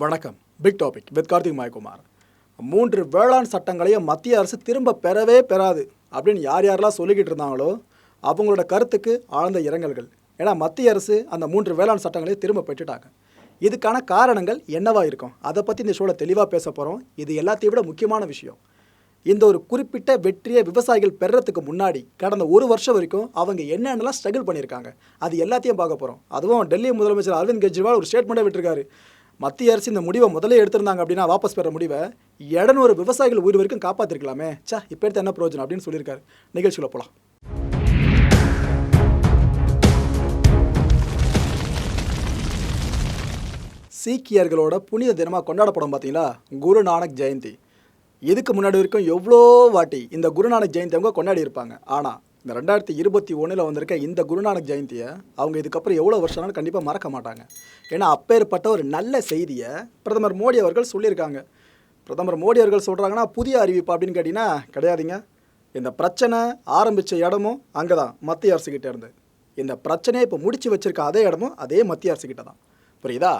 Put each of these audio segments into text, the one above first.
வணக்கம். Big topic with Karthik Mayakumar. மூன்று வேளாண் சட்டங்களையும் மத்திய அரசு திரும்ப பெறவே பெறாது அப்படின்னு யார் யாரெல்லாம் சொல்லிக்கிட்டு இருந்தாங்களோ அவங்களோட கருத்துக்கு ஆழ்ந்த இரங்கல்கள். ஏன்னா மத்திய அரசு அந்த மூன்று வேளாண் சட்டங்களையும் திரும்ப பெற்றுட்டாங்க. இதுக்கான காரணங்கள் என்னவா இருக்கும்? அதை பற்றி இந்த ஷோவில் தெளிவாக பேச போகிறோம் இது எல்லாத்தையும் விட முக்கியமான விஷயம். இந்த ஒரு குறிப்பிட்ட வெற்றியை விவசாயிகள் பெறத்துக்கு முன்னாடி கடந்த ஒரு வருஷம் வரைக்கும் அவங்க என்னென்னலாம் ஸ்ட்ரகிள் பண்ணியிருக்காங்க. அது எல்லாத்தையும் பார்க்க போகிறோம் அதுவும் டெல்லி முதலமைச்சர் அரவிந்த் கெஜ்ரிவால் ஒரு ஸ்டேட்மெண்ட்டை விட்டுருக்காரு. மத்திய அரசு இந்த முடிவை முதல்ல எடுத்திருந்தாங்க அப்படின்னா வாபஸ் பெற முடிவை இடநூறு விவசாயிகள் உயிர் வரைக்கும் காப்பாற்றிருக்கலாமே சா இப்போ எடுத்து என்ன பிரயோஜனம் அப்படின்னு சொல்லியிருக்காரு. நிகழ்ச்சியில் போகலாம் சீக்கியர்களோட புனித தினமாக கொண்டாடப்படும் பார்த்தீங்களா குரு நானக் ஜெயந்தி. இதுக்கு முன்னாடி வரைக்கும் எவ்வளோ வாட்டி இந்த குருநானக் ஜெயந்தி அவங்க கொண்டாடி இருப்பாங்க. ஆனால் இந்த ரெண்டாயிரத்தி இருபத்தி ஒன்றில் வந்திருக்க இந்த குருநானக் ஜெயந்தியை அவங்க இதுக்கப்புறம் எவ்வளோ வருஷம்னாலும் கண்டிப்பாக மறக்க மாட்டாங்க. ஏன்னா அப்பேற்பட்ட ஒரு நல்ல செய்தியை பிரதமர் மோடி அவர்கள் சொல்லியிருக்காங்க. பிரதமர் மோடி அவர்கள் சொல்கிறாங்கன்னா புதிய அறிவிப்பு அப்படின்னு கேட்டிங்கன்னா கிடையாதுங்க. இந்த பிரச்சனை ஆரம்பித்த இடமும் அங்கே தான் மத்திய அரசுக்கிட்ட இருந்து. இந்த பிரச்சனையை இப்போ முடிச்சு வச்சுருக்க அதே இடமும் அதே மத்திய அரசுக்கிட்ட தான். புரியுதா?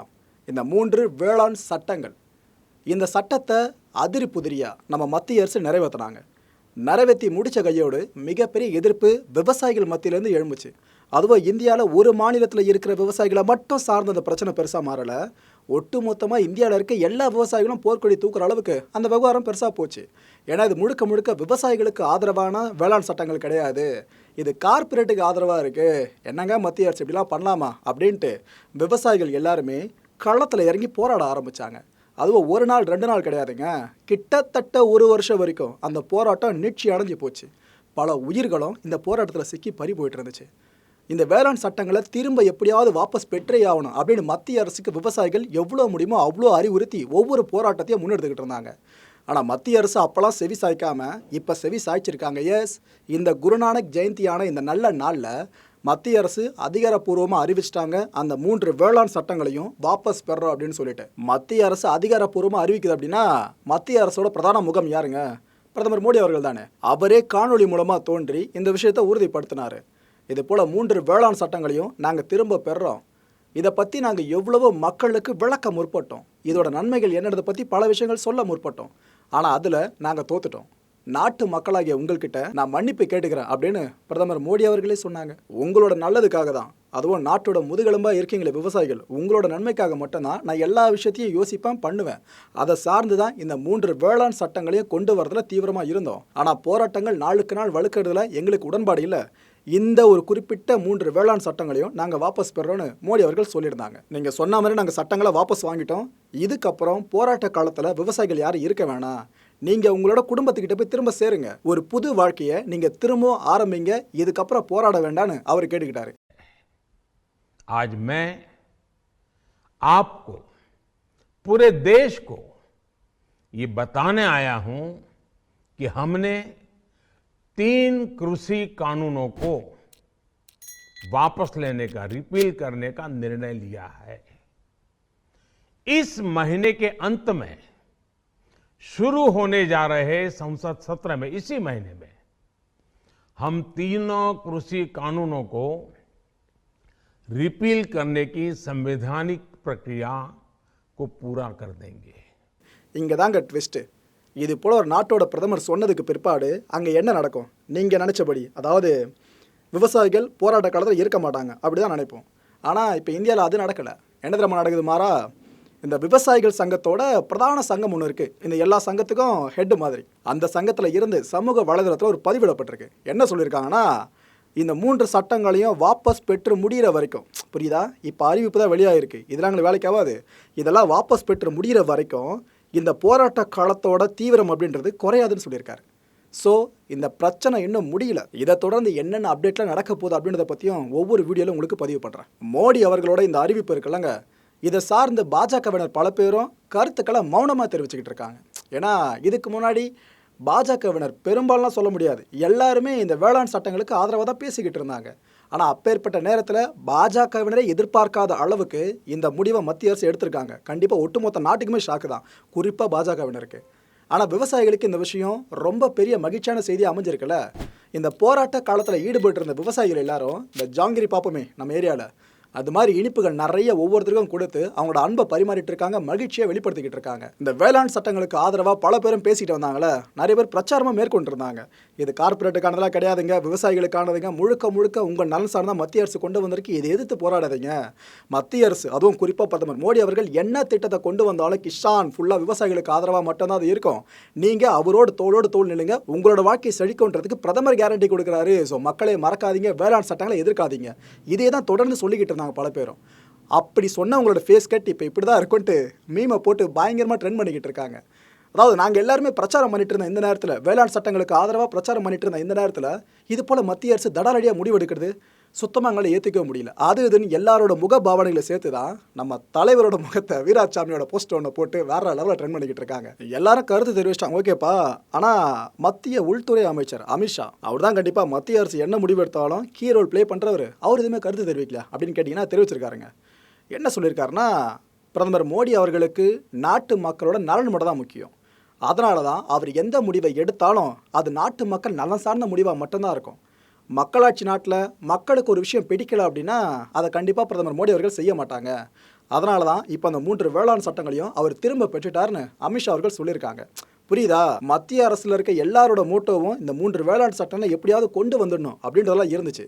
இந்த மூன்று வேளாண் சட்டங்கள். இந்த சட்டத்தை அதிரி புதிரியாக நம்ம மத்திய அரசு நிறைவேற்றினாங்க நிறைவேற்றி முடித்த கையோடு மிகப்பெரிய எதிர்ப்பு விவசாயிகள் மத்தியிலேருந்து எழும்புச்சு. அதுவும் இந்தியாவில் ஒரு மாநிலத்தில் இருக்கிற விவசாயிகளை மட்டும் சார்ந்த அந்த பிரச்சனை பெருசாக மாறலை. ஒட்டு மொத்தமாக இந்தியாவில் இருக்க எல்லா விவசாயிகளும் போர்க்கொடி தூக்குற அளவுக்கு அந்த விவகாரம் பெருசாக போச்சு. ஏன்னா இது முழுக்க முழுக்க விவசாயிகளுக்கு ஆதரவான வேளாண் சட்டங்கள் கிடையாது. இது கார்ப்பரேட்டுக்கு ஆதரவாக இருக்குது என்னங்க மத்திய அரசு இப்படிலாம் பண்ணலாமா? அப்படின்ட்டு விவசாயிகள் எல்லாருமே களத்தில் இறங்கி போராட ஆரம்பித்தாங்க அதுவும் ஒரு நாள் ரெண்டு நாள் கிடையாதுங்க. கிட்டத்தட்ட ஒரு வருஷம் வரைக்கும் அந்த போராட்டம் நீட்சி அடைஞ்சு போச்சு. பல உயிர்களும் இந்த போராட்டத்தில் சிக்கி பறி போயிட்டு இருந்துச்சு. இந்த வேளாண் சட்டங்களை திரும்ப எப்படியாவது வாபஸ் பெற்றே ஆகணும் அப்படின்னு மத்திய அரசுக்கு விவசாயிகள் எவ்வளோ முடியுமோ அவ்வளோ அறிவுறுத்தி ஒவ்வொரு போராட்டத்தையும் முன்னெடுத்துக்கிட்டு இருந்தாங்க. ஆனால் மத்திய அரசு அப்போல்லாம் செவி சாய்க்காம இப்போ செவி சாய்ச்சிருக்காங்க. எஸ் இந்த குருநானக் ஜெயந்தியான இந்த நல்ல நாளில் மத்திய அரசு அதிகாரப்பூர்வமாக அறிவிச்சிட்டாங்க. அந்த மூன்று வேளாண் சட்டங்களையும் வாபஸ் பெறோம் அப்படின்னு சொல்லிட்டு. மத்திய அரசு அதிகாரப்பூர்வமாக அறிவிக்குது அப்படின்னா மத்திய அரசோட பிரதான முகம் யாருங்க? பிரதமர் மோடி அவர்கள் தானே. அவரே காணொளி மூலமாக தோன்றி இந்த விஷயத்தை உறுதிப்படுத்தினார். இது போல் மூன்று வேளாண் சட்டங்களையும் நாங்கள் திரும்ப பெறுறோம். இதை பற்றி நாங்கள் எவ்வளவோ மக்களுக்கு விளக்க முற்பட்டோம். இதோட நன்மைகள் என்னன்றதை பற்றி பல விஷயங்கள் சொல்ல முற்பட்டோம். ஆனால் அதில் நாங்கள் தோத்துட்டோம். நாட்டு மக்களாகிய உங்கள்கிட்ட நான் மன்னிப்பு கேட்டுக்கிறேன் அப்படின்னு பிரதமர் மோடி அவர்களே சொன்னாங்க. உங்களோட நல்லதுக்காக தான். அதுவும் நாட்டோட முதுகெலும்பாக இருக்கீங்களே விவசாயிகள். உங்களோட நன்மைக்காக மட்டும்தான் நான் எல்லா விஷயத்தையும் யோசிப்பேன் பண்ணுவேன். அதை சார்ந்து தான் இந்த மூன்று வேளாண் சட்டங்களையும் கொண்டு வரதுல தீவிரமாக இருந்தோம். ஆனால் போராட்டங்கள் நாளுக்கு நாள் வலுக்கிறதுல எங்களுக்கு உடன்பாடு இல்லை. இந்த ஒரு குறிப்பிட்ட மூன்று வேளாண் சட்டங்களையும் நாங்கள் வாபஸ் பெறோன்னு மோடி அவர்கள் சொல்லியிருந்தாங்க. நீங்கள் சொன்ன மாதிரி நாங்கள் சட்டங்களை வாபஸ் வாங்கிட்டோம். இதுக்கப்புறம் போராட்ட காலத்தில் விவசாயிகள் யாரும் இருக்க வேணாம். நீங்கள் உங்களோட குடும்பத்துக்கிட்ட போய் திரும்ப சேருங்க ஒரு புது வாழ்க்கையை நீங்கள் திரும்பவும் ஆரம்பிங்க இதுக்கப்புறம் போராட வேண்டான்னு அவர் கேட்டுக்கிட்டாரு आज मैं आपको पूरे देश को ये बताने आया हूं कि हमने तीन कृषि कानूनों को वापस लेने का रिपील करने का निर्णय लिया है इस महीने के अंत में शुरू होने जा रहे संसद सत्र में इसी महीने में हम तीनों कृषि कानूनों को रिपील करने की संवैधानिक प्रक्रिया को पूरा कर देंगे இங்கே தாங்க ட்விஸ்ட்டு இது போல் ஒரு நாட்டோட பிரதமர் சொன்னதுக்கு பிற்பாடு அங்கே என்ன நடக்கும் நீங்கள் நினச்சபடி அதாவது விவசாயிகள் போராட்ட காலத்தில் இருக்க மாட்டாங்க அப்படி தான் நினைப்போம் ஆனால் இப்போ இந்தியாவில் அது நடக்கலை என்ன தெரியுமா நடக்குது மாறா இந்த விவசாயிகள் சங்கத்தோட பிரதான சங்கம் ஒன்று இருக்குது இந்த எல்லா சங்கத்துக்கும் ஹெட் மாதிரி. அந்த சங்கத்தில் இருந்து சமூக வலைதளத்தில் ஒரு பதிவிடப்பட்டிருக்கு. என்ன சொல்லியிருக்காங்கன்னா இந்த மூன்று சட்டங்களையும் வாபஸ் பெற்று முடிகிற வரைக்கும் புரியுதா? இப்போ அறிவிப்பு தான் வெளியாகிருக்கு இதெல்லாம் எங்களுக்கு வேலைக்கு ஆகாது. இதெல்லாம் வாபஸ் பெற்று முடிகிற வரைக்கும் இந்த போராட்ட காலத்தோட தீவிரம் அப்படின்றது குறையாதுன்னு சொல்லியிருக்காரு. ஸோ இந்த பிரச்சனை இன்னும் முடியல. இதை தொடர்ந்து என்னென்ன அப்டேட்லாம் நடக்க போகுது அப்படின்றத பற்றியும் ஒவ்வொரு வீடியோவில் உங்களுக்கு பதிவு பண்ணுறேன் மோடி அவர்களோட இந்த அறிவிப்பு இருக்குல்லங்க. இதை சார்ந்து பாஜகவினர் பல பேரும் கருத்துக்களை மௌனமாக தெரிவிச்சுக்கிட்டு இருக்காங்க. ஏன்னா இதுக்கு முன்னாடி பாஜகவினர் பெரும்பாலும் சொல்ல முடியாது. எல்லாருமே இந்த வேளாண் சட்டங்களுக்கு ஆதரவாக தான் பேசிக்கிட்டு இருந்தாங்க. ஆனால் அப்பேற்பட்ட நேரத்தில் பாஜகவினரை எதிர்பார்க்காத அளவுக்கு இந்த முடிவை மத்திய அரசு எடுத்திருக்காங்க. கண்டிப்பாக ஒட்டுமொத்த நாட்டுக்குமே ஷாக்கு தான். குறிப்பாக பாஜகவினருக்கு. ஆனால் விவசாயிகளுக்கு இந்த விஷயம் ரொம்ப பெரிய மகிழ்ச்சியான செய்தி அமைஞ்சிருக்குல்ல. இந்த போராட்ட காலத்தில் ஈடுபட்டு இருந்த விவசாயிகள் எல்லாரும் இந்த ஜாங்கிரி பார்ப்போமே நம்ம ஏரியாவில் அது மாதிரி இனிப்புகள் நிறைய ஒவ்வொருத்தருக்கும் கொடுத்து அவங்களோட அன்பை பரிமாறிட்டு இருக்காங்க மகிழ்ச்சியை வெளிப்படுத்திக்கிட்டு இருக்காங்க. இந்த வேளாண் சட்டங்களுக்கு ஆதரவாக பல பேரும் பேசிட்டு வந்தாங்களே நிறைய பேர் பிரச்சாரமாக மேற்கொண்டு இருந்தாங்க இது கார்பரேட்டுக்கானதெல்லாம் கிடையாதுங்க விவசாயிகளுக்கானதுங்க. முழுக்க முழுக்க உங்கள் நலன் சார்ந்த மத்திய அரசு கொண்டு வந்திருக்கு இதை எதிர்த்து போராடாதீங்க. மத்திய அரசு அதுவும் குறிப்பாக பிரதமர் மோடி அவர்கள் என்ன திட்டத்தை கொண்டு வந்தாலும் கிஷான் ஃபுல்லாக விவசாயிகளுக்கு ஆதரவாக மட்டும்தான் அது இருக்கும். நீங்கள் அவரோடு தோளோடு தோல் நில்லுங்க உங்களோட வாழ்க்கையை செழிக்கன்றதுக்கு பிரதமர் கேரண்டி கொடுக்குறாரு. ஸோ மக்களை மறக்காதீங்க வேளாண் சட்டங்களை எதிர்க்காதீங்க. இதே தான் தொடர்ந்து சொல்லிக்கிட்டு நாங்கள் பல பேரும். அப்படி சொன்னவங்களோட ஃபேஸ் கட் இப்போ இப்படி தான் இருக்குன்ட்டு மீமை போட்டு பயங்கரமாக ட்ரெண்ட் பண்ணிக்கிட்டு இருக்காங்க. அதாவது நாங்கள் எல்லாருமே பிரச்சாரம் பண்ணிட்டு இருந்த இந்த நேரத்தில் வேளாண் சட்டங்களுக்கு ஆதரவாக பிரச்சாரம் பண்ணிட்டு இருந்த இந்த நேரத்தில் இது போல் மத்திய அரசு தடாலடியாக முடிவெடுக்கிறது சுத்தமாக எங்களால் ஏற்றுக்கவே முடியல. அது இதுன்னு எல்லாரோட முக பாவனைகளை சேர்த்து தான் நம்ம தலைவரோட முகத்தை வீராசாமியோட போஸ்ட் ஒன்று போட்டு வேற லெவலில் ட்ரெண்ட் பண்ணிக்கிட்டு இருக்காங்க. எல்லாரும் கருத்து தெரிவிச்சிட்டாங்க ஓகேப்பா ஆனால் மத்திய உள்துறை அமைச்சர் அமித்ஷா அவர் தான் கண்டிப்பாக மத்திய அரசு என்ன முடிவெடுத்தாலும் கீ ரோல் ப்ளே பண்ணுறவர் அவர் எதுவுமே கருத்து தெரிவிக்கல அப்படின்னு கேட்டிங்கன்னா தெரிவிச்சிருக்காருங்க. என்ன சொல்லியிருக்காருன்னா பிரதமர் மோடி அவர்களுக்கு நாட்டு மக்களோட நலன் மட்டும் தான் முக்கியம். அதனால தான் அவர் எந்த முடிவை எடுத்தாலும் அது நாட்டு மக்கள் நலன் சார்ந்த முடிவாக மட்டும்தான் இருக்கும். மக்களாட்சி நாட்டில் மக்களுக்கு ஒரு விஷயம் பிடிக்கல அப்படின்னா அதை கண்டிப்பாக பிரதமர் மோடி அவர்கள் செய்ய மாட்டாங்க. அதனால தான் இப்போ அந்த மூன்று வேளாண் சட்டங்களையும் அவர் திரும்ப பெற்றுட்டார்னு அமித்ஷா அவர்கள் சொல்லியிருக்காங்க. புரியுதா? மத்திய அரசில் இருக்க எல்லாரோட மோட்டோவும் இந்த மூன்று வேளாண் சட்டங்களை எப்படியாவது கொண்டு வந்துடணும் அப்படின்றதெல்லாம் இருந்துச்சு.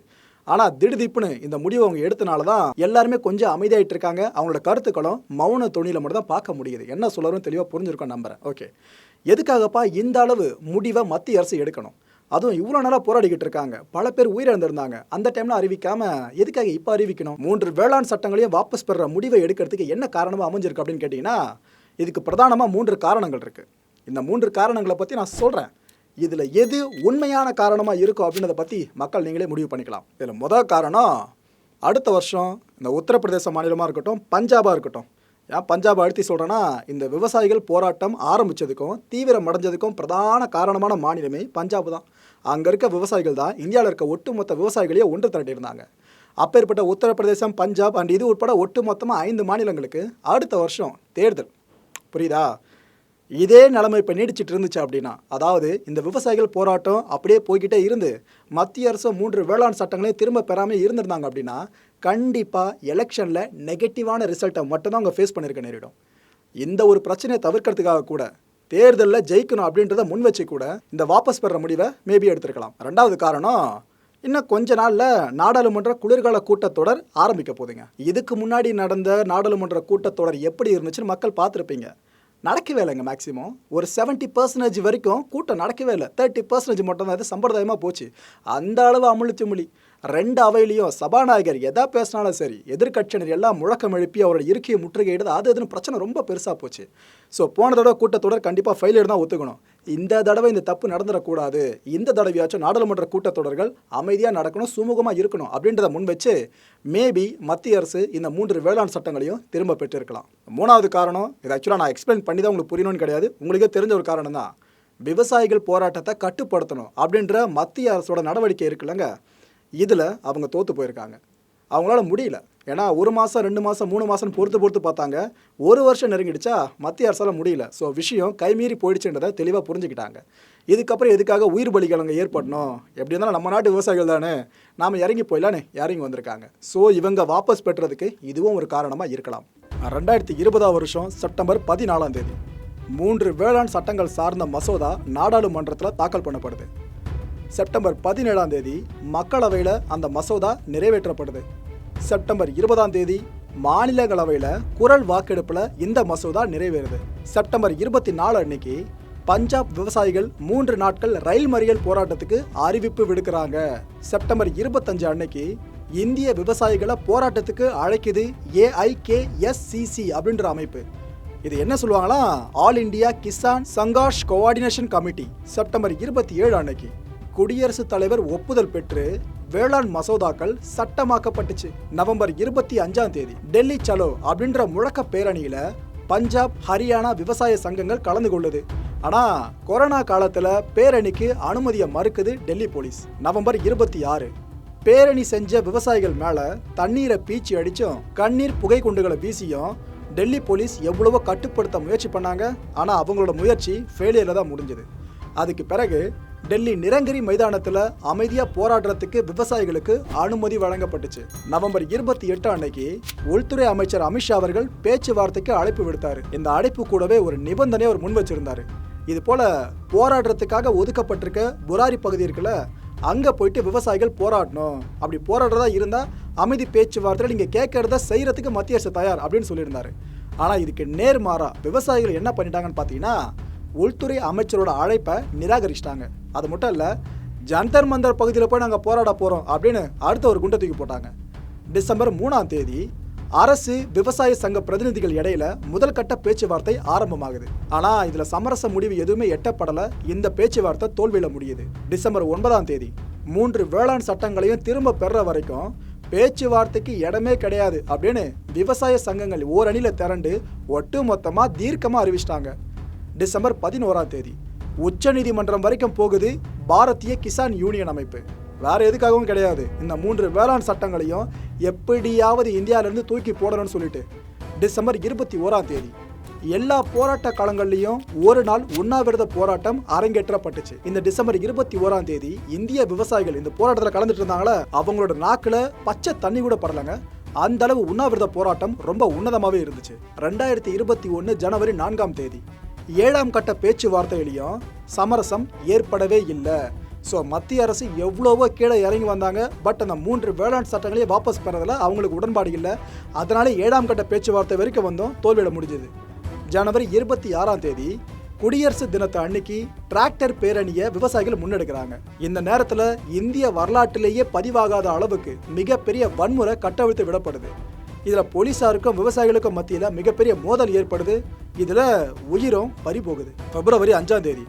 ஆனால் திடுதிப்புன்னு இந்த முடிவை அவங்க எடுத்தனால தான் எல்லாருமே கொஞ்சம் அமைதியாகிட்டு இருக்காங்க. அவங்களோட கருத்துக்களும் மௌன தொனியில் மட்டும் தான் பார்க்க முடியுது. என்ன சொல்லணும்னு தெளிவாக புரிஞ்சிருக்கோம் நம்புறேன். ஓகே எதுக்காகப்பா இந்த அளவு முடிவை மத்திய அரசு எடுக்கணும்? அதுவும் இவ்வளோ நேரம் போராடிக்கிட்டு இருக்காங்க. பல பேர் உயிரிழந்திருந்தாங்க. அந்த டைம்ல அறிவிக்காம எதுக்காக இப்போ அறிவிக்கணும்? மூன்று வேளாண் சட்டங்களையும் வாபஸ் பெற முடிவை எடுக்கிறதுக்கு என்ன காரணமாக அமைஞ்சிருக்கு அப்படின்னு கேட்டிங்கன்னா இதுக்கு பிரதானமாக மூன்று காரணங்கள் இருக்குது இந்த மூன்று காரணங்களை பற்றி நான் சொல்கிறேன் இதில் எது உண்மையான காரணமாக இருக்கும் அப்படின்றத பற்றி மக்கள் நீங்களே முடிவு பண்ணிக்கலாம். இதில் முதல் காரணம் அடுத்த வருஷம் இந்த உத்தரப்பிரதேச மாநிலமாக இருக்கட்டும் பஞ்சாபாக இருக்கட்டும். பஞ்சாப் அழுத்தி சொல்கிறேன்னா இந்த விவசாயிகள் போராட்டம் ஆரம்பித்ததுக்கும் தீவிரம் அடைஞ்சதுக்கும் பிரதான காரணமான மாநிலமே பஞ்சாப் தான். அங்கே இருக்க விவசாயிகள் தான் இந்தியாவில் இருக்க ஒட்டுமொத்த விவசாயிகளையே ஒன்று திரட்டியிருந்தாங்க. அப்பேற்பட்ட உத்தரப்பிரதேசம் பஞ்சாப் அண்ட் இது உட்பட ஒட்டுமொத்தமாக ஐந்து மாநிலங்களுக்கு அடுத்த வருஷம் தேர்தல். புரியுதா? இதே நிலைமை இப்போ நீடிச்சிட்டு இருந்துச்சு அப்படின்னா அதாவது இந்த விவசாயிகள் போராட்டம் அப்படியே போய்கிட்டே இருந்து மத்திய அரசு மூன்று வேளாண் சட்டங்களையும் திரும்ப பெறாமல் இருந்திருந்தாங்க அப்படின்னா கண்டிப்பாக எலெக்ஷனில் நெகட்டிவான ரிசல்ட்டை மட்டும்தான் அவங்க ஃபேஸ் பண்ணியிருக்க நேரிடும். இந்த ஒரு பிரச்சனையை தவிர்க்கிறதுக்காக கூட தேர்தலில் ஜெயிக்கணும் அப்படின்றத முன் வச்சு கூட இந்த வாபஸ் பெற முடிவை மேபி எடுத்திருக்கலாம். ரெண்டாவது காரணம் இன்னும் கொஞ்ச நாளில் நாடாளுமன்ற குளிர்கால கூட்டத்தொடர் ஆரம்பிக்க போகுதுங்க. இதுக்கு முன்னாடி நடந்த நாடாளுமன்ற கூட்டத்தொடர் எப்படி இருந்துச்சுன்னு மக்கள் பார்த்துருப்பீங்க. நடக்கவே இல்லைங்க மேக்ஸிமம் ஒரு செவன்ட்டி பர்சன்டேஜ் வரைக்கும் கூட்டம் நடக்கவே இல்லை. தேர்ட்டி பர்சன்டேஜ் மட்டும் தான் இது சம்பிரதாயமாக போச்சு. அந்த அளவு அமுழிச்சு மொழி ரெண்டு அவையிலையும் சபாநாயகர் எதா பேசினாலும் சரி எதிர்க்கட்சியினர் எல்லாம் முழக்கம் எழுப்பி அவரோட இருக்கையை முற்றுகையிடுது. அது அதுன்னு பிரச்சனை ரொம்ப பெருசாக போச்சு. ஸோ போன தடவை கூட்டத்தொடர் கண்டிப்பாக ஃபெயிலியர் தான் ஒத்துக்கணும். இந்த தடவை இந்த தப்பு நடந்துடக்கூடாது. இந்த தடவையாச்சும் நாடாளுமன்ற கூட்டத்தொடர்கள் அமைதியாக நடக்கணும் சுமூகமாக இருக்கணும் அப்படின்றத முன் வச்சு மேபி மத்திய அரசு இந்த மூன்று வேளாண் சட்டங்களையும் திரும்ப பெற்றிருக்கலாம். மூணாவது காரணம் இது ஆக்சுவலாக நான் எக்ஸ்பிளைன் பண்ணி தான் உங்களுக்கு புரியணும்னு கிடையாது. உங்களுக்கே தெரிஞ்ச ஒரு காரணம் தான் விவசாயிகள் போராட்டத்தை கட்டுப்படுத்தணும் அப்படின்ற மத்திய அரசோட நடவடிக்கை இருக்குல்லங்க. இதில் அவங்க தோற்று போயிருக்காங்க. அவங்களால முடியல. ஏன்னா ஒரு மாதம் ரெண்டு மாதம் மூணு மாதம்னு பொறுத்து பொறுத்து பார்த்தாங்க. ஒரு வருஷம் நெருங்கிடுச்சா? மத்திய அரசால் முடியல. ஸோ விஷயம் கைமீறி போயிடுச்சுன்றதை தெளிவாக புரிஞ்சுக்கிட்டாங்க. இதுக்கப்புறம் எதுக்காக உயிர் பலிகள் அங்கே ஏற்படணும்? எப்படி இருந்தாலும் நம்ம நாட்டு விவசாயிகள் தானே. நாம் இறங்கி போயிடலான்னு இறங்கி வந்திருக்காங்க? ஸோ இவங்க வாபஸ் பெற்றதுக்கு இதுவும் ஒரு காரணமாக இருக்கலாம். ரெண்டாயிரத்தி இருபதாம் வருஷம் செப்டம்பர் பதினாலாம் தேதி. மூன்று வேளாண் சட்டங்கள் சார்ந்த மசோதா நாடாளுமன்றத்தில் தாக்கல் பண்ணப்படுது. செப்டம்பர் பதினேழாம் தேதி மக்களவையில் அந்த மசோதா நிறைவேற்றப்படுது செப்டம்பர் இருபதாம் தேதி மாநிலங்களவையில் குரல் வாக்கெடுப்பில் இந்த மசோதா நிறைவேறுது. செப்டம்பர் இருபத்தி நாலு அன்னைக்கு பஞ்சாப் விவசாயிகள் மூன்று நாட்கள் ரயில் மறியல் போராட்டத்துக்கு அறிவிப்பு விடுக்கிறாங்க. செப்டம்பர் இருபத்தஞ்சு அன்னைக்கு இந்திய விவசாயிகளை போராட்டத்துக்கு அழைக்குது ஏஐகேஎஸ்சிசி அப்படின்ற அமைப்பு. இது என்ன சொல்லுவாங்களா All India Kisan Sangharsh coordination committee September இருபத்தி ஏழு அன்னைக்கு. குடியரசுத் தலைவர் ஒப்புதல் பெற்று வேளாண் மசோதாக்கள் சட்டமாக்கப்பட்டுச்சு. நவம்பர் இருபத்தி அஞ்சாம் தேதி. டெல்லி சலோ அப்படின்ற முழக்க பேரணியில பஞ்சாப் ஹரியானா விவசாய சங்கங்கள் கலந்து கொள்ளுது. ஆனா கொரோனா காலத்துல பேரணிக்கு அனுமதியை மறுக்குது டெல்லி போலீஸ். நவம்பர் இருபத்தி ஆறு. பேரணி செஞ்ச விவசாயிகள் மேல தண்ணீரை பீச்சி அடிச்சும் கண்ணீர் புகை குண்டுகளை வீசியும் டெல்லி போலீஸ் எவ்வளவோ கட்டுப்படுத்த முயற்சி பண்ணாங்க. ஆனா அவங்களோட முயற்சி ஃபெயிலியர்ல தான் முடிஞ்சது. அதுக்கு பிறகு டெல்லி நிரங்கரி மைதானத்துல அமைதியா போராடுறதுக்கு விவசாயிகளுக்கு அனுமதி வழங்கப்பட்டுச்சு. நவம்பர் இருபத்தி எட்டு அன்னைக்கு உள்துறை அமைச்சர் அமித்ஷா அவர்கள் பேச்சுவார்த்தைக்கு அழைப்பு விடுத்தாரு. இந்த அழைப்பு கூடவே ஒரு நிபந்தனையை அவர் முன் வச்சிருந்தாரு. இது போல போராடுறதுக்காக ஒதுக்கப்பட்டிருக்க புராரி பகுதி இருக்குல்ல அங்க போயிட்டு விவசாயிகள் போராடணும். அப்படி போராடுறதா இருந்தா அமைதி பேச்சுவார்த்தையில் நீங்க கேட்கறத செய்யறதுக்கு மத்திய அரசு தயார் அப்படின்னு சொல்லியிருந்தாரு. ஆனா இதுக்கு நேர்மாறா விவசாயிகள் என்ன பண்ணிட்டாங்கன்னு பார்த்தீங்கன்னா உள்துறை அமைச்சரோட அழைப்பை நிராகரிச்சிட்டாங்க. அது மட்டும் இல்லை ஜந்தர் மந்தர் பகுதியில் போய் நாங்கள் போராட போகிறோம் அப்படின்னு அடுத்த ஒரு குண்டை தூக்கி போட்டாங்க. டிசம்பர் மூணாம் தேதி அரசு விவசாய சங்க பிரதிநிதிகள் இடையில முதல் கட்ட பேச்சுவார்த்தை ஆரம்பமாகுது. ஆனா இதுல சமரச முடிவு எதுவுமே எட்டப்படல. இந்த பேச்சுவார்த்தை தோல்வியில முடியுது. டிசம்பர் ஒன்பதாம் தேதி மூன்று வேளாண் சட்டங்களையும் திரும்ப பெற வரைக்கும் பேச்சுவார்த்தைக்கு இடமே கிடையாது அப்படின்னு விவசாய சங்கங்கள் ஓரணியில திரண்டு ஒட்டுமொத்தமா தீர்க்கமா அறிவிச்சிட்டாங்க. டிசம்பர் பதினோராம் தேதி. உச்சநீதிமன்றம் வரைக்கும் போகுது பாரதிய கிசான் யூனியன் அமைப்பு. வேற எதுக்காகவும் கிடையாது. இந்த மூன்று வேளாண் சட்டங்களையும் எப்படியாவது இந்தியாவிலேருந்து தூக்கி போடணும்னு சொல்லிட்டு டிசம்பர் இருபத்தி ஓராம் தேதி. எல்லா போராட்ட காலங்கள்லையும் ஒரு நாள் உண்ணாவிரத போராட்டம் அரங்கேற்றப்பட்டுச்சு. இந்த டிசம்பர் இருபத்தி ஓராம் தேதி இந்திய விவசாயிகள் இந்த போராட்டத்தில் கலந்துட்டு இருந்தாங்களா அவங்களோட நாக்கில் பச்சை தண்ணி கூட படலங்க. அந்த அளவு உண்ணாவிரத போராட்டம் ரொம்ப உன்னதமாகவே இருந்துச்சு. ரெண்டாயிரத்தி இருபத்தி ஒன்று ஜனவரி நான்காம் தேதி. ஏழாம் கட்ட பேச்சுவார்த்தையிலையும் சமரசம் ஏற்படவே இல்லை. ஸோ மத்திய அரசு எவ்வளவோ கீழே இறங்கி வந்தாங்க. பட் அந்த மூன்று வேளாண் சட்டங்களையும் வாபஸ் பெறதில் அவங்களுக்கு உடன்பாடு இல்லை. அதனால ஏழாம் கட்ட பேச்சுவார்த்தை வரைக்கும் வந்தோம். தோல்வியிட முடிஞ்சது. ஜனவரி இருபத்தி ஆறாம் தேதி குடியரசு தினத்தை அன்னைக்கு டிராக்டர் பேரணியை விவசாயிகள் முன்னெடுக்கிறாங்க. இந்த நேரத்தில் இந்திய வரலாற்றிலேயே பதிவாகாத அளவுக்கு மிகப்பெரிய வன்முறை கட்டவிழ்த்து விடப்படுது. இதில் போலீஸாருக்கும் விவசாயிகளுக்கும் மத்தியில் மிகப்பெரிய மோதல் ஏற்படுது. இதில் உயிரும் பறி போகுது. பிப்ரவரி அஞ்சாம் தேதி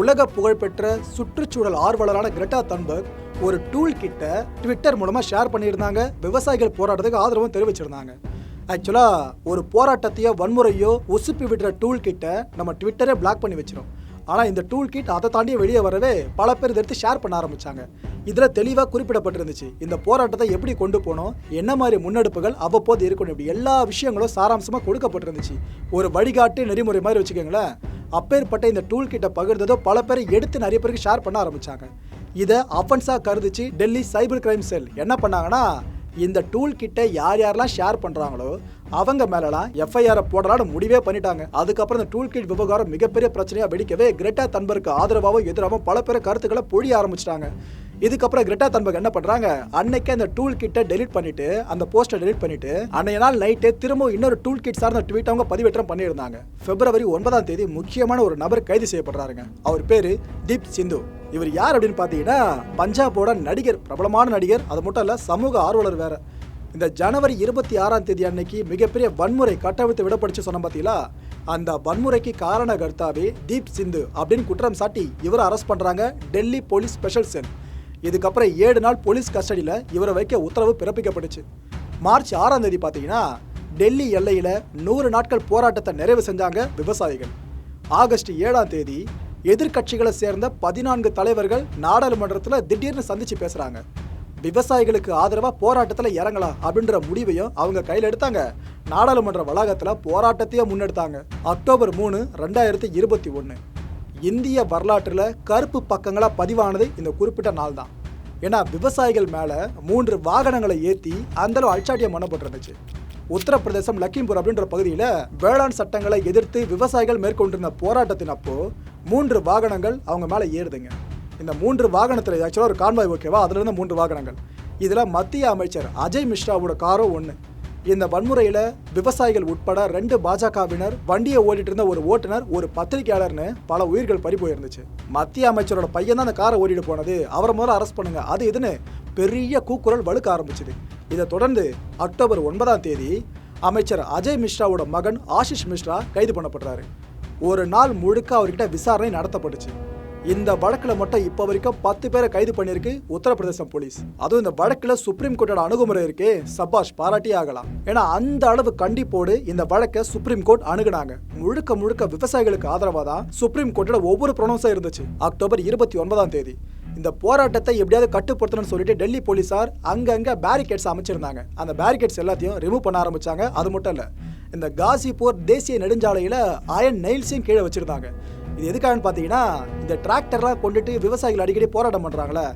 உலக புகழ்பெற்ற சுற்றுச்சூழல் ஆர்வலரான கிரெட்டா தன்பர்க் ஒரு டூல் கிட்ட ட்விட்டர் மூலமாக ஷேர் பண்ணியிருந்தாங்க. விவசாயிகள் போராட்டத்துக்கு ஆதரவும் தெரிவிச்சிருந்தாங்க. ஆக்சுவலாக ஒரு போராட்டத்தையோ வன்முறையோ உசுப்பி விடுற டூல் கிட்ட நம்ம ட்விட்டரே பிளாக் பண்ணி வச்சிரும் ஆனால் இந்த டூல் கிட் அதை தாண்டி வெளியே வரவே பல பேர் எடுத்து ஷேர் பண்ண ஆரம்பித்தாங்க இதில் தெளிவாக குறிப்பிடப்பட்டிருந்துச்சு இந்த போராட்டத்தை எப்படி கொண்டு போனோம் என்ன மாதிரி முன்னெடுப்புகள் அவ்வப்போது இருக்கணும் இப்படி எல்லா விஷயங்களும் சாராம்சமாக கொடுக்கப்பட்டிருந்துச்சு. ஒரு வழிகாட்டு நெறிமுறை மாதிரி வச்சுக்கோங்களேன். அப்பேற்பட்ட இந்த டூல் கிட்டை பகிர்ந்ததோ பல பேர் எடுத்து நிறைய பேருக்கு ஷேர் பண்ண ஆரம்பித்தாங்க இதை அஃபன்ஸாக கருதிச்சு டெல்லி சைபர் கிரைம் செல் என்ன பண்ணாங்கன்னா இந்த டூல் கிட்டை யார் யாரெல்லாம் ஷேர் பண்ணுறாங்களோ அவங்க மேலலாம் எஃப்ஐஆரை போடலாம் முடிவே பண்ணிட்டாங்க. அதுக்கப்புறம் இந்த டூல் கிட் விவகாரம் மிகப்பெரிய பிரச்சனையாக வெடிக்கவே கிரெட்டா தன்பருக்கு ஆதரவாகவும் எதிராகவும் பல பேர் கருத்துக்களை பொழிய ஆரம்பிச்சிட்டாங்க. இதுக்கப்புறம் கிரெட்டா தன்பர்க் என்ன பண்றாங்க? அன்னைக்கே அந்த டூல் கிட்ட டெலிட் பண்ணிட்டு அந்த போஸ்டை டெலிட் பண்ணிட்டு அன்னைய நாள் நைட்டு திரும்ப இன்னொரு டூல் கிட் சார்ந்த ட்வீட் அவங்க பதிவேற்றம் பண்ணியிருந்தாங்க. பிப்ரவரி ஒன்பதாம் தேதி முக்கியமான ஒரு நபர் கைது செய்யப்படுறாருங்க. அவர் பேரு தீப் சிந்து. இவர் யார் அப்படின்னு பார்த்தீங்கன்னா பஞ்சாபோட நடிகர் பிரபலமான நடிகர் அது மட்டும் இல்ல சமூக ஆர்வலர் வேற. இந்த ஜனவரி இருபத்தி ஆறாம் தேதி அன்னைக்கு மிகப்பெரிய வன்முறை கட்டவிழ்த்து விடப்படுச்சு சொன்ன பார்த்தீங்களா அந்த வன்முறைக்கு காரணகர்த்தாவே தீப் சிந்து அப்படின்னு குற்றம் சாட்டி இவரை அரெஸ்ட் பண்ணுறாங்க டெல்லி போலீஸ் ஸ்பெஷல் செல் இதுக்கப்புறம் ஏழு நாள் போலீஸ் கஸ்டடியில் இவரை வைக்க உத்தரவு பிறப்பிக்கப்பட்டுச்சு. மார்ச் ஆறாம் தேதி பார்த்தீங்கன்னா டெல்லி எல்லையில் நூறு நாட்கள் போராட்டத்தை நிறைவு செஞ்சாங்க விவசாயிகள். ஆகஸ்ட் ஏழாம் தேதி எதிர்க்கட்சிகளை சேர்ந்த பதினான்கு தலைவர்கள் நாடாளுமன்றத்தில் திடீர்னு சந்திச்சு பேசுறாங்க. விவசாயிகளுக்கு ஆதரவாக போராட்டத்தில் இறங்கலாம் அப்படின்ற முடிவையும் அவங்க கையில் எடுத்தாங்க. நாடாளுமன்ற வளாகத்தில் போராட்டத்தையே முன்னெடுத்தாங்க. அக்டோபர் மூணு ரெண்டாயிரத்தி இருபத்தி ஒன்று இந்திய வரலாற்றில் கருப்பு பக்கங்களாக பதிவானது இந்த குறிப்பிட்ட நாள் தான் ஏன்னா விவசாயிகள் மேலே மூன்று வாகனங்களை ஏற்றி அந்தளவு அல்சாட்டியம் பண்ணப்பட்டிருந்துச்சு உத்தரப்பிரதேசம் லக்கிம்பூர் அப்படின்ற பகுதியில் வேளாண் சட்டங்களை எதிர்த்து விவசாயிகள் மேற்கொண்டிருந்த போராட்டத்தின் அப்போ மூன்று வாகனங்கள் அவங்க மேலே ஏறுதுங்க. இந்த மூன்று வாகனத்தில் ஆக்சுவலாக ஒரு கான்வாய் ஓகேவா அதுலேருந்து மூன்று வாகனங்கள். இதில் மத்திய அமைச்சர் அஜய் மிஸ்ராவோட காரோ ஒன்று இந்த வன்முறையில் விவசாயிகள் உட்பட ரெண்டு பாஜகவினர் வண்டியை ஓடிட்டு இருந்த ஒரு ஓட்டுநர் ஒரு பத்திரிகையாளர்னு பல உயிர்கள் பறி போயிருந்துச்சு. மத்திய அமைச்சரோட பையன் தான் அந்த காரை ஓடிட்டு போனது. அவரை முதல்ல அரெஸ்ட் பண்ணுங்க. அது இதுன்னு பெரிய கூக்குரல் வலுக்க ஆரம்பிச்சுது. இதை தொடர்ந்து அக்டோபர் ஒன்பதாம் தேதி அமைச்சர் அஜய் மிஸ்ராவோட மகன் ஆஷிஷ் மிஸ்ரா கைது பண்ணப்படுறாரு. ஒரு நாள் முழுக்க அவர்கிட்ட விசாரணை நடத்தப்பட்டுச்சு. இந்த வழக்கில் மட்டும் இப்போ வரைக்கும் பத்து பேரை கைது பண்ணியிருக்கு உத்தரப்பிரதேசம் போலீஸ். அதுவும் இந்த வழக்கில் சுப்ரீம் கோர்ட்டோட அணுகுமுறை இருக்கே சபாஷ் பாராட்டி ஆகலாம். ஏன்னா அந்த அளவு கண்டிப்போடு இந்த வழக்கை சுப்ரீம் கோர்ட் அணுகுனாங்க. முழுக்க முழுக்க விவசாயிகளுக்கு ஆதரவாக தான் சுப்ரீம் கோர்ட்டோட ஒவ்வொரு ப்ரொனவுன்ஸும் இருந்துச்சு. அக்டோபர் இருபத்தி ஒன்பதாம் தேதி. இந்த போராட்டத்தை எப்படியாவது கட்டுப்படுத்தணும்னு சொல்லிட்டு டெல்லி போலீஸார் அங்கங்கே பேரிகேட்ஸ் அமைச்சிருந்தாங்க. அந்த பேரிகேட்ஸ் எல்லாத்தையும் ரிமூவ் பண்ண ஆரம்பிச்சாங்க. அது மட்டும் இல்லை இந்த காசிப்பூர் தேசிய நெடுஞ்சாலையில் அயன் நெயில்ஸையும் கீழே வச்சிருந்தாங்க. இது எதுக்காகன்னு பார்த்தீங்கன்னா இந்த டிராக்டர்லாம் கொண்டுட்டு விவசாயிகள் அடிக்கடி போராட்டம் பண்ணுறாங்களே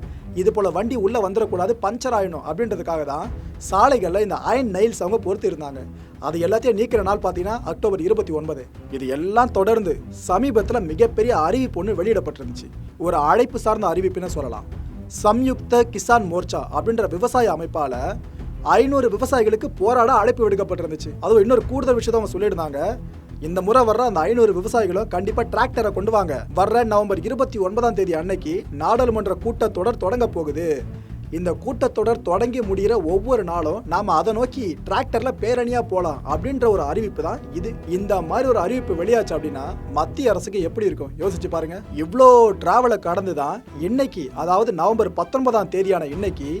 இது போல் வண்டி உள்ளே வந்துடக்கூடாது பஞ்சர் ஆயிடும் அப்படின்றதுக்காக தான் சாலைகளில் இந்த அயன் நைல்ஸ் அவங்க பொறுத்து இருந்தாங்க. அது எல்லாத்தையும் நீக்கிற நாள் பார்த்தீங்கன்னா அக்டோபர் இருபத்தி ஒன்பது. இது எல்லாம் தொடர்ந்து சமீபத்தில் மிகப்பெரிய அறிவிப்பு ஒன்று வெளியிடப்பட்டிருந்துச்சு. ஒரு அழைப்பு சார்ந்த அறிவிப்புன்னு சொல்லலாம். சம்யுக்த கிசான் மோர்ச்சா அப்படின்ற விவசாய அமைப்பால் ஐநூறு விவசாயிகளுக்கு போராட அழைப்பு விடுக்கப்பட்டிருந்துச்சு. அதுவும் இன்னொரு கூடுதல் விஷயத்தை அவங்க சொல்லியிருந்தாங்க. இந்த முறை வர்ற அந்த ஐநூறு விவசாயிகளும் கண்டிப்பாக டிராக்டரை கொண்டு வாங்க. வர்ற நவம்பர் இருபத்தி ஒன்பதாம் தேதி அன்னைக்கு நாடாளுமன்ற கூட்டத்தொடர் தொடங்க போகுது. இந்த கூட்டத்தொடர் தொடங்கி முடிகிற ஒவ்வொரு நாளும் நாம் அதை நோக்கி டிராக்டர்ல பேரணியா போகலாம் அப்படின்ற ஒரு அறிவிப்பு தான் இது. இந்த மாதிரி ஒரு அறிவிப்பு வெளியாச்சு அப்படின்னா மத்திய அரசுக்கு எப்படி இருக்கும்? யோசிச்சு பாருங்க. இவ்வளோ டிராவலை கடந்து தான் இன்னைக்கு அதாவது நவம்பர் பத்தொன்பதாம் தேதியான இன்னைக்கு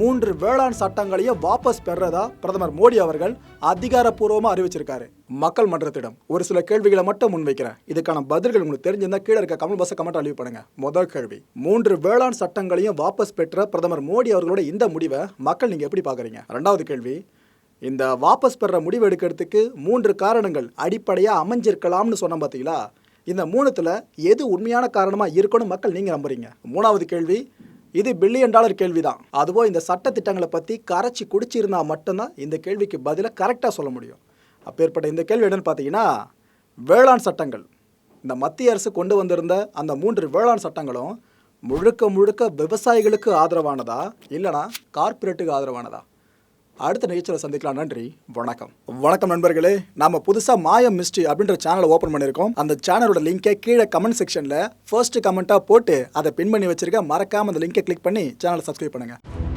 மூன்று வேளாண் சட்டங்களையும் வாபஸ் பெறதா பிரதமர் மோடி அவர்கள் அதிகாரப்பூர்வமாக அறிவிச்சிருக்காரு. மக்கள் மன்றத்திடம் ஒரு சில கேள்விகளை மட்டும் முன்வைக்கிறேன். இதுக்கான பதில்கள் உங்களுக்கு தெரிஞ்சிருந்தா கீழே இருக்க கமல் பஸ்ஸை கமெண்ட் அழிவு பண்ணுங்க முதல் கேள்வி மூன்று வேளாண் சட்டங்களையும் வாபஸ் பெற்ற பிரதமர் மோடி அவர்களோட இந்த முடிவை மக்கள் நீங்க எப்படி பார்க்குறீங்க ரெண்டாவது கேள்வி இந்த வாபஸ் பெற முடிவு எடுக்கிறதுக்கு மூன்று காரணங்கள் அடிப்படையாக அமைஞ்சிருக்கலாம்னு சொன்னோம் பார்த்தீங்களா இந்த மூணுத்துல எது உண்மையான காரணமாக இருக்கணும் மக்கள் நீங்கள் நம்புறீங்க? மூணாவது கேள்வி இது பில்லியன் டாலர் கேள்வி தான் அதுவோ இந்த சட்ட திட்டங்களை பற்றி கரைச்சி குடிச்சிருந்தா மட்டும்தான் இந்த கேள்விக்கு பதிலை கரெக்டாக சொல்ல முடியும். அப்பேற்பட்ட இந்த கேள்வி என்னன்னு பார்த்தீங்கன்னா வேளாண் சட்டங்கள். இந்த மத்திய அரசு கொண்டு வந்திருந்த அந்த மூன்று வேளாண் சட்டங்களும் முழுக்க முழுக்க விவசாயிகளுக்கு ஆதரவானதா இல்லைனா கார்ப்பரேட்டுக்கு ஆதரவானதா? அடுத்த நிகழ்ச்சியில் சந்திக்கலாம். நன்றி வணக்கம். வணக்கம் நண்பர்களே. நம்ம புதுசாக மாயம் மிஸ்ட்ரி அப்படின்ற சேனலை ஓப்பன் பண்ணியிருக்கோம். அந்த சேனலோட லிங்கை கீழே கமெண்ட் செக்ஷனில் ஃபர்ஸ்ட் கமெண்ட்டாக போட்டு அதை பின் பண்ணி வச்சிருக்க மறக்காம அந்த லிங்கை கிளிக் பண்ணி சேனலை சப்ஸ்கிரைப் பண்ணுங்கள்